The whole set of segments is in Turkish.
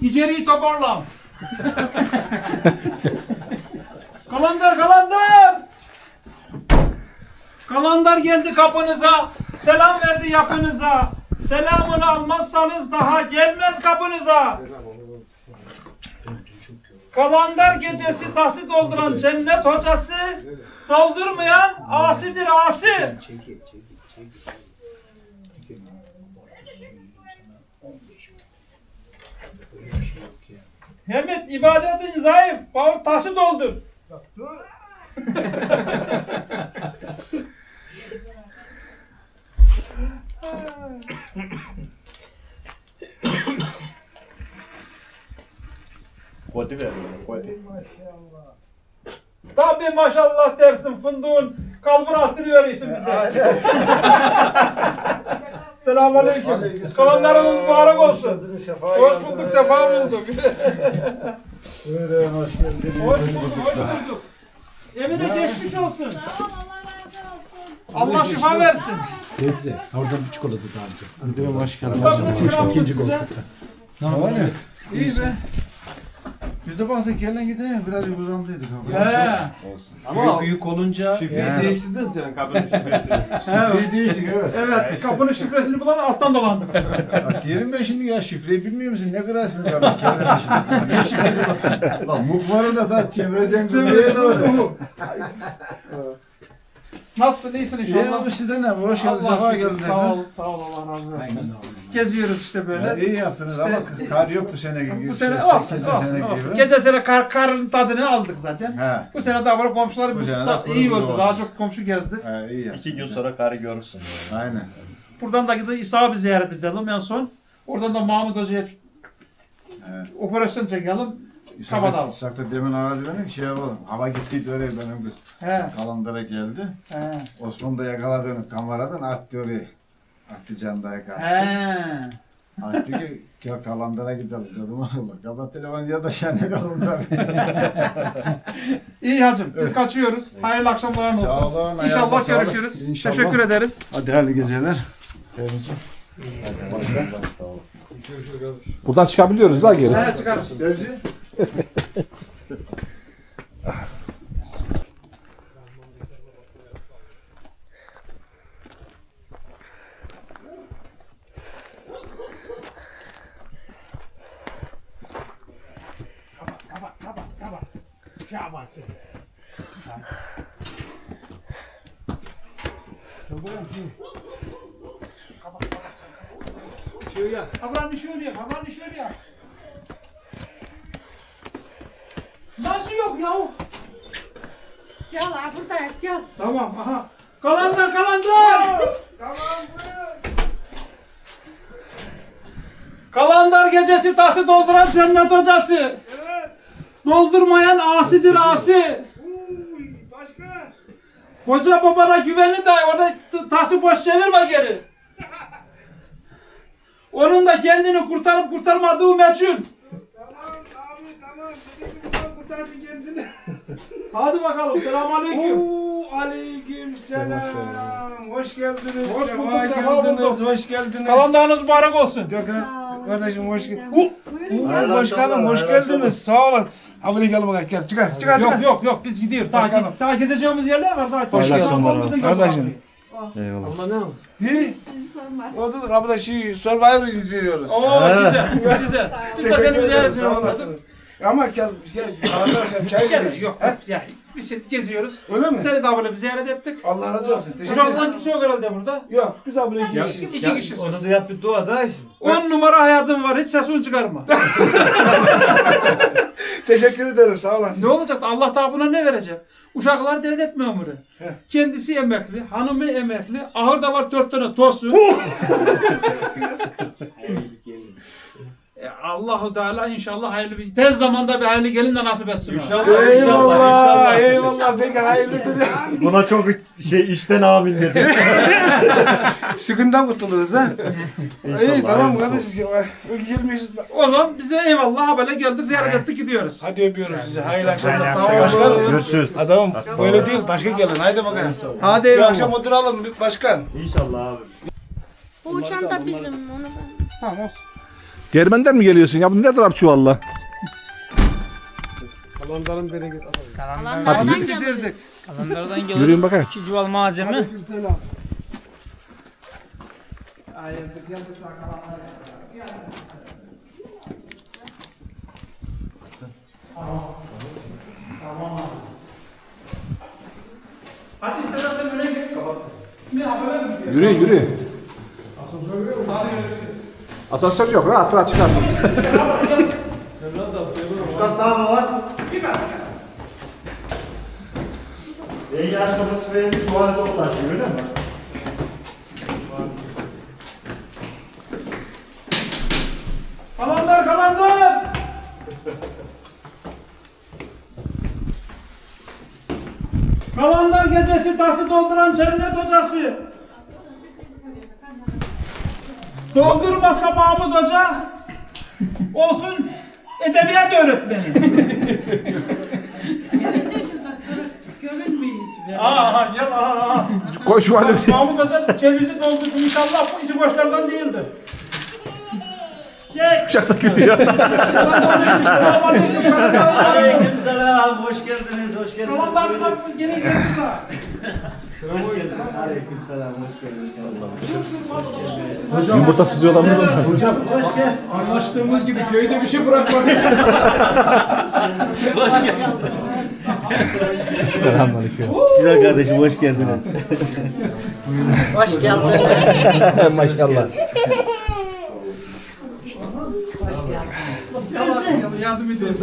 İçeriği toparlan. kalandar kalandar. Kalandar geldi kapınıza. Selam verdi yapınıza. Selamını almazsanız daha gelmez kapınıza. Kalandar gecesi tası dolduran cennet hocası doldurmayan asidir asi. Hemet ibadetin zayıf. Bavur taşı doldur. Kodi ver bana, kodi. Tabi maşallah dersin fındığın kalbur attırıyor isim bize. Selamun aleyküm. Kalanlarınız mübarek olsun. Hoş bulduk, sefa bulduk. Buyurun hoş geldiniz. hoş bulduk, hoş bulduk. Emine geçmiş olsun. Allah razı olsun. Allah şifa versin. Teyze, oradan bir çikolata daha alacağım. Müdürüm hoş ikramımız İkinci koltukta. Ne var ya? İyi be. Biz de baktık gelen gidelim birazcık uzandıydık abi. He. Ama büyük olunca şifreyi Yani. değiştirdin sen kabinin şifresini. Şifreyi değiştik evet. Evet, kapının şifresini bulan alttan dolandık. Bak diyelim ben şimdi ya şifreyi bilmiyor musun? Ne kırarsın ya ben kendine şimdi. Ne şifresi bak. Bak bu arada da çevireceksin. Çevireceksin. Nasılsın, iyisin İyi inşallah. abi sizden ne? Hoş geldiniz. Allah Sefa şükür, geldiniz. Sağ ol, sağ ol Allah razı olsun. Geziyoruz işte böyle. Ya, iyi yaptınız İşte- ama kar yok bu sene gibi. Bu sene olsun, olsun, sene olsun. gibi. Gece sene kar, karın tadını aldık zaten. He. Bu sene daha böyle komşular Bu bu sene da de iyi oldu. olsun. Daha çok komşu gezdi. He iyi ya. İki gün sonra karı görürsün. Yani. Aynen. Buradan da gidip İsa bir ziyaret edelim en son. Oradan da Mahmut Hoca'ya operasyon çekelim. Kabadal. İshak da demin aradı beni şey yapalım. Hava gitti oraya benim kız. He, Kalandıra geldi. he, Osman da yakaladı onu kameradan attı oraya. Karşı. he. Attı ki gel kalandıra gidelim dedim Allah. Kapat telefonu ya da şene kalandıra. İyi hacım, biz kaçıyoruz. Hayırlı akşamlar olsun. Sağ olun. İnşallah sağlık. görüşürüz. İnşallah. Teşekkür ederiz. Hadi hayırlı geceler. Sağ olsun. Buradan çıkabiliyoruz da geri. He, çıkarız. Kapat, kapat, kapat. Şaban seni. Kapat, kapat sen. Şöyle yap. Haberini şöyle yap, haberini şöyle yap. Nasıl yok yahu? Gel abi buradayız gel. Tamam, aha. Kalanlar, kalanlar! Kalandar gecesi tası dolduran cennet hocası. Doldurmayan asidir asi. Hoca babana güveni de orada tası boş çevirme geri. Onun da kendini kurtarıp kurtarmadığı meçhul. Hadi bakalım. Selamünaleyküm. Oo, aleyküm selam. Hoş geldiniz. Hoş sefa bulduk, sefa geldiniz. bulduk. Hoş geldiniz. Kalandarınız mübarek olsun. Gökhan kardeşim hoş geldiniz. Buyurun Oo, gel. başkanım hoş geldiniz. Sağ olun. Abi gel bakalım gel. Çıkar çıkar Yok çıkar. yok yok biz gidiyoruz. Daha, Başkanım. daha gezeceğimiz yerler var. Daha Hoş geldin. Kardeşim. Eyvallah. Hi. Sizi sorma. Orada da kapıda şey Survivor'ı izliyoruz. Oo güzel güzel. Biz de seni bir ziyaret olasınız. Ama gel gel. Arkadaşlar çay Gel, geliriz. yok yok. Ya, biz şimdi geziyoruz. Öyle mi? Seni de böyle bir ziyaret ettik. Allah razı olsun. Teşekkür Uşaktan ederim. kimse yok herhalde burada. Yok biz abone iki kişiyiz. İki kişi. Onu da yap bir dua da. On numara hayatım var. Hiç sesini çıkarma. Teşekkür ederim sağ olasın. ne olacak? Allah da buna ne verecek? Uşaklar devlet memuru. Heh. Kendisi emekli, hanımı emekli. Ahırda var dört tane tosu. E, Allahu Teala inşallah hayırlı bir tez zamanda bir hayırlı gelin de nasip etsin. İnşallah. Eyvallah. Eyvallah. Peki hayırlıdır. Buna çok şey işten amin dedi. Sıkıntıdan kurtuluruz ha. İnşallah, İyi tamam kardeşim. Gelmiş. O zaman bize eyvallah böyle geldik ziyaret ettik gidiyoruz. Hadi öpüyoruz sizi. Hayırlı akşamlar. Sağ olun. Başkan. Görüşürüz. Adamım böyle değil. Başka gelin. Haydi bakalım. Hadi Bir eyvallah. akşam oturalım başkan. İnşallah abi. Bu çanta bizim onu ben. Tamam olsun. Germenden mi geliyorsun ya? Bu nedir abi çuvalla? Alanlardan Bitirdik. Alanlardan gelen Yürüyün bakayım. iki çuval malzeme. Hadi istersen öne geç. Ne haber mi? Yürüyün yürüyün. Asansör yok. Rahat rahat çıkarsın. Üç kat daha mı var? En yaşlısı ve çuvalı toplaşıyor öyle mi? Kalanlar kalanlar. Kalanlar gecesi tası dolduran cennet hocası. Doldurmasa Mahmut Hoca olsun edebiyat öğretmeni. Aa gel. Koy şu halde. Mahmut Hoca cevizi doldurdu inşallah bu içi boşlardan değildir. Gel. Uçakta gidiyor. Selamünaleyküm. selam, hoş geldiniz, hoş geldiniz. Kalanlar gene geldi sağ. Hoş geldiniz. Aleyküm selam, hoş geldiniz. Yumurta sızıyorlar mı? Hocam anlaştığımız gibi köyde bir şey bırakmadık. Selamünaleyküm. Güzel kardeşim, hoş geldiniz. Hoş geldin. Maşallah. Yardım edeyim.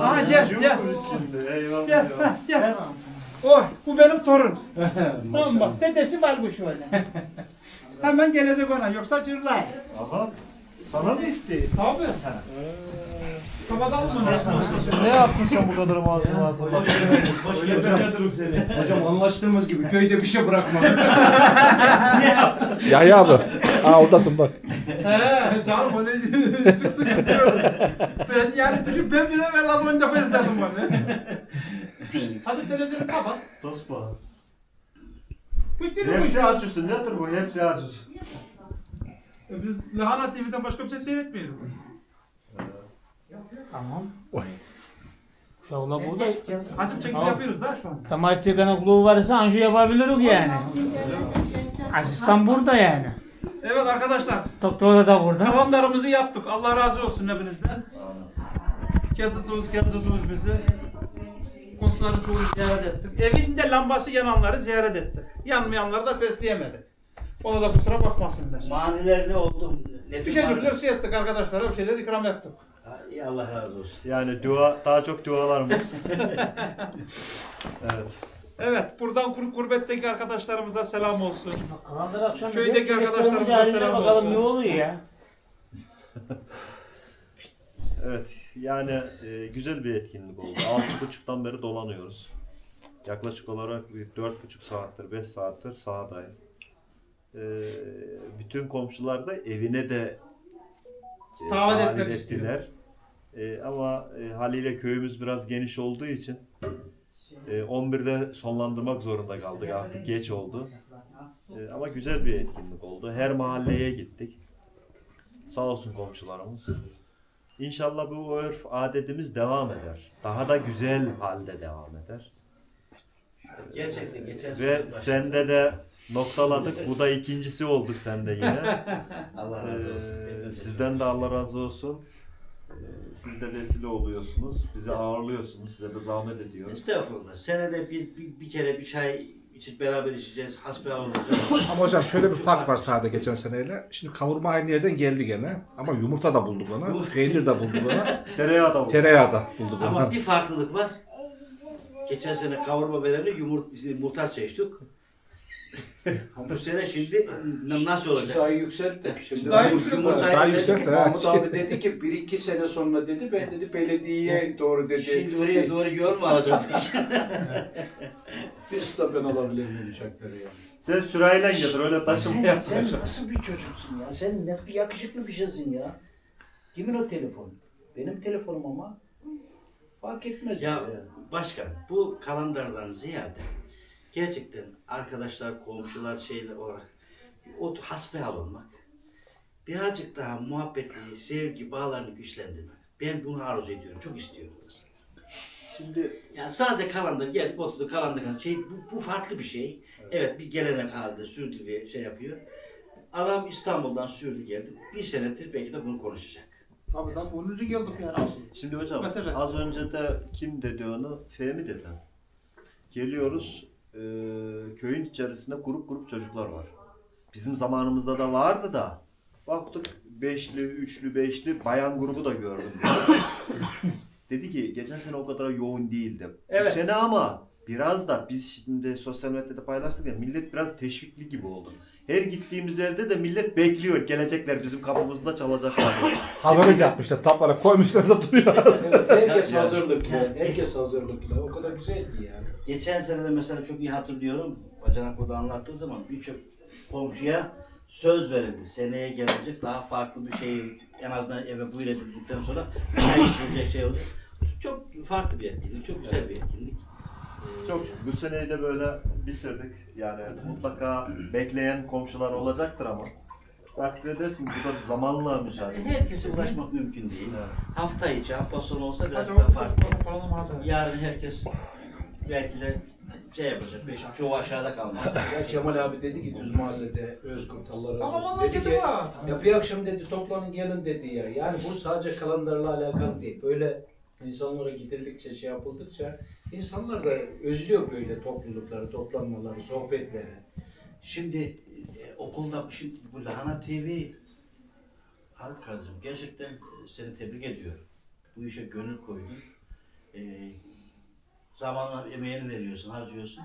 Aa gel gel. Eyvallah. Gel, heh, gel. Oh, bu benim torun. tamam bak, dedesi var bu şöyle. Hemen gelecek ona, yoksa cırlar. Aha, sana mı isteği? Tabii. Mı? Ne yaptın sen bu kadar ağzını ağzına? Hoş geldin. Hoş geldin. Hocam anlaştığımız gibi köyde bir şey bırakmadık. Yahya abi. Aa oradasın bak. He, canım öyle sık sık istiyoruz. Ben yani düşün, ben bile az on defa izledim bunu. Hadi televizyonu kapat. Mi kuş? Hepsi açıyorsun. Nedir bu? Hepsi açıyorsun. E, Biz Lahana TV'den başka bir şey seyretmiyoruz. Tamam. Uşaklar burada. Hacım çekim Tamam. yapıyoruz da şu an. Damat kanıklığı varsa anju yapabiliriz yani. Asistan burada yani. Evet arkadaşlar, Doktor da burada. kalanlarımızı yaptık. Allah razı olsun hepinizden. Gezdiniz, gezdiniz bizi. Komşuların çoğunu ziyaret ettik. Evinde lambası yananları ziyaret ettik. Yanmayanları da sesleyemedik. Ona da kusura bakmasınlar. Maniler ne oldu? Ne Bir şeyler şey ettik arkadaşlar, bir şeyler ikram ettik. İyi Allah razı olsun. Yani dua, daha çok dualarımız. evet. Evet, buradan kur kurbetteki arkadaşlarımıza selam olsun. Kalanlar akşam Köydeki arkadaşlarımıza selam haline bakalım olsun. ne oluyor ya. Evet, yani e, güzel bir etkinlik oldu. Altı buçuktan beri dolanıyoruz. Yaklaşık olarak bir dört buçuk saattir, beş saattir sahadayız. E, bütün komşular da evine de e, Davet davet etmek ettiler. E, ama e, haliyle köyümüz biraz geniş olduğu için e, 11'de sonlandırmak zorunda kaldık artık geç oldu. E, ama güzel bir etkinlik oldu. Her mahalleye gittik. Sağ olsun komşularımız. İnşallah bu örf adetimiz devam eder. Daha da güzel halde devam eder. Gerçekten geçen Ve sende de noktaladık. Bu da ikincisi oldu sende yine. Allah razı olsun. Ee, sizden de Allah razı olsun. Ee, Siz de vesile oluyorsunuz. Bizi ağırlıyorsunuz. Size de zahmet ediyoruz. Estağfurullah. Senede bir, bir, bir kere bir çay içip beraber içeceğiz. Hasbihal olacağız. Ama hocam şöyle bir fark var sahada geçen seneyle. Şimdi kavurma aynı yerden geldi gene. Ama yumurta da bulduk ona. Peynir de bulduk ona. Tereyağı da oldu. Tereyağı da bulduk Ama ona. bir farklılık var. Geçen sene kavurma vereni yumurt, muhtar seçtik. Bu sene şimdi nasıl olacak? Daha yükselt de. Şimdi Daha Mahmut- yükselt. Yumurtayı Daha verdik. yüksek de. Mahmut abi dedi ki bir iki sene sonra dedi ben dedi belediyeye doğru dedi. Şimdi oraya Şey, doğru yol mu alacak? Biz de ben alabilir miyim uçakları ya? Sen sırayla getir. Öyle taşıma yapma. Sen nasıl bir çocuksun ya? Sen ne bir yakışıklı bir şeysin ya. Kimin o telefon? Benim telefonum ama fark etmez. Ya başkan bu kalendardan ziyade gerçekten arkadaşlar, komşular şeyler olarak o hasbihal olmak. Birazcık daha muhabbeti, sevgi, bağlarını güçlendirmek. Ben bunu arzu ediyorum. Çok istiyorum mesela. Şimdi Yani sadece kalender geldik oturduk kalender şey bu, bu farklı bir şey. Evet, bir gelenek halinde sürdürüyor şey yapıyor. Adam İstanbul'dan sürdü geldi. Bir senedir belki de bunu konuşacak. Tabii tabii 10. geldik yani. Şimdi hocam Mesela- az önce de kim dedi onu? Fehmi dedi. Geliyoruz e, köyün içerisinde grup grup çocuklar var. Bizim zamanımızda da vardı da baktık beşli, üçlü, beşli bayan grubu da gördüm. dedi ki geçen sene o kadar yoğun değildi. Evet. Bu sene ama biraz da biz şimdi sosyal medyada paylaştık ya millet biraz teşvikli gibi oldu. Her gittiğimiz evde de millet bekliyor. Gelecekler bizim kapımızda çalacaklar. Hazırlık yapmışlar. Taplara koymuşlar da duruyor. Evet, herkes hazırlıklı. Herkes hazırlıklı. O kadar güzeldi yani. Geçen sene de mesela çok iyi hatırlıyorum. Bacanak burada anlattığı zaman birçok komşuya söz verildi. Seneye gelecek daha farklı bir şey en azından eve buyur edildikten sonra çay içilecek şey olacak. Çok farklı bir etkinlik, çok güzel bir etkinlik. Çok şükür. Bu seneyi de böyle bitirdik. Yani mutlaka bekleyen komşular olacaktır ama takdir edersin ki bu da bir zamanla mücadele. Herkese ulaşmak mümkün değil. Evet. Hafta içi, hafta sonu olsa biraz Hadi daha farklı. Yarın herkes belki de şey yapacak, belki çoğu aşağıda kalmaz. Ya Kemal abi dedi ki düz mahallede Özgür Allah razı Ama olsun. Dedi ki ya bir akşam dedi toplanın gelin dedi ya. Yani bu sadece kalendarla alakalı değil. Böyle insanlara gidildikçe şey yapıldıkça insanlar da özlüyor böyle toplulukları, toplanmaları, sohbetleri. Şimdi e, okulda şimdi bu Lahana TV Halit kardeşim gerçekten e, seni tebrik ediyorum. Bu işe gönül koydun. E, zamanla emeğini veriyorsun, harcıyorsun.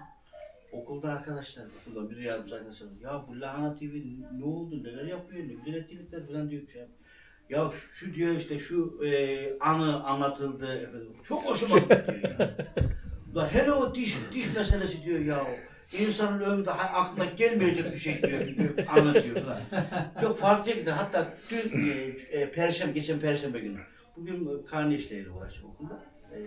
Okulda arkadaşlar, okulda bir yardımcı arkadaşlar, ya bu Lahana TV ne oldu, neler yapıyor, ne güzel etkinlikler falan diyor şey. Ya şu, diyor işte şu e, anı anlatıldı efendim. Çok hoşuma gitti diyor ya. Hele o diş diş meselesi diyor ya. İnsanın ömründe aklına gelmeyecek bir şey diyor, diyor anlatıyor falan. Çok farklı şekilde hatta dün e, e, perşembe geçen perşembe günü bugün e, karne işleriyle uğraştık okulda. E.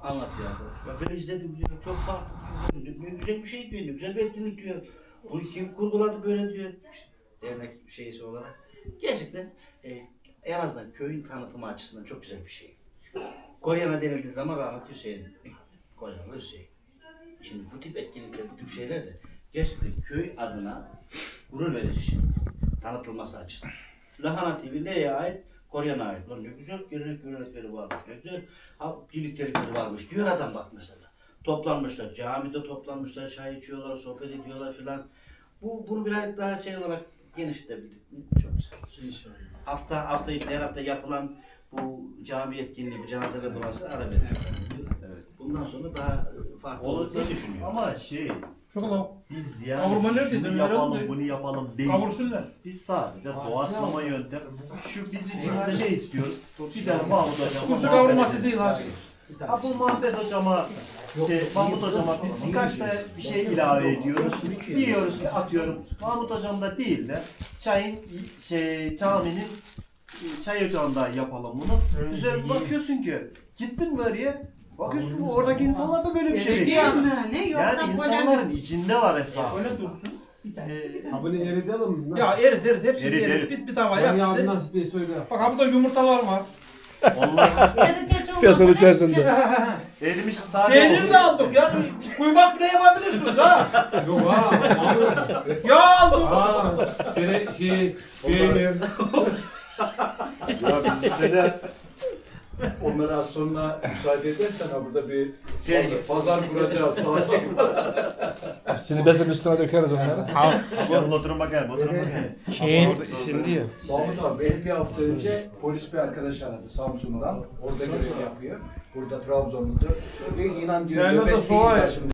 Anlatıyor. Ya ben izledim diyor. Çok farklı diyor. Güzel bir şey diyor. Güzel bir etkinlik diyor. Bunu kim kurguladı böyle diyor. İşte dernek şeysi olarak. Gerçekten e, en azından köyün tanıtımı açısından çok güzel bir şey. Koryana denildiği zaman rahmetli Hüseyin. Koryana Hüseyin. Şimdi bu tip etkinlikler, bu tip şeyler de gerçekten köy adına gurur verici şey. Tanıtılması açısından. Lahana TV nereye ait? Koryana ait. Lan ne güzel gelenek görenekleri varmış. Ne güzel ha, birliktelikleri varmış diyor adam bak mesela. Toplanmışlar, camide toplanmışlar, çay içiyorlar, sohbet ediyorlar filan. Bu bunu biraz daha şey olarak genişletebildik? Çok güzel. İnşallah. Hafta hafta içi her hafta yapılan bu cami etkinliği, bu cenazeler dolayısıyla ara verdik. Evet. Bundan sonra daha farklı Olacak olacağını düşünüyorum. ama şey Çok da biz yani Kavurma nerede? bunu yapalım oldu. bunu yapalım değil. kavursunlar. Biz sadece doğaçlama yöntem. Şu biz içimizde ne istiyoruz? Bir tane Mahmut hocama. Kuzu kavurması değil hacı. Ha bu Mahmut hocama, şey, Mahmut hocama biz birkaç da bir şey ilave ediyoruz. Diyoruz ki atıyorum Mahmut hocam da değil de çayın şey caminin çay ocağında yapalım bunu. Güzel bir bakıyorsun ki gittin mi oraya bakıyorsun ki oradaki insanlar da böyle bir şey bekliyor. Ne yoksa Yani insanların içinde var esas. Öyle dursun. Ee, Abone eridelim mi? Ya erit erit hepsini Erit, erit. erit. Bit bir tava yap. Sen- nasıl diye söyle. Bak ha burada yumurtalar var. onlar Piyasanın içerisinde. erimiş sadece Peynir de aldık ya. Kuymak bile yapabilirsiniz ha. Yok ha. Ya aldık. Ha. Gene şey peynir. Ya bizde de Onları az sonra müsaade edersen ha burada bir Şey- pazar, pazar kuracağız. Sakin. Şimdi bezin üstüne dökeriz onları. Gel oturun bakayım, oturun bakayım. Şeyin Mahmut abi benim bir hafta önce polis bir arkadaş aradı Samsun'dan. Orada görev yapıyor. Burada Trabzonludur. Ki inan diyor nöbetteyiz soğuk. ya şimdi.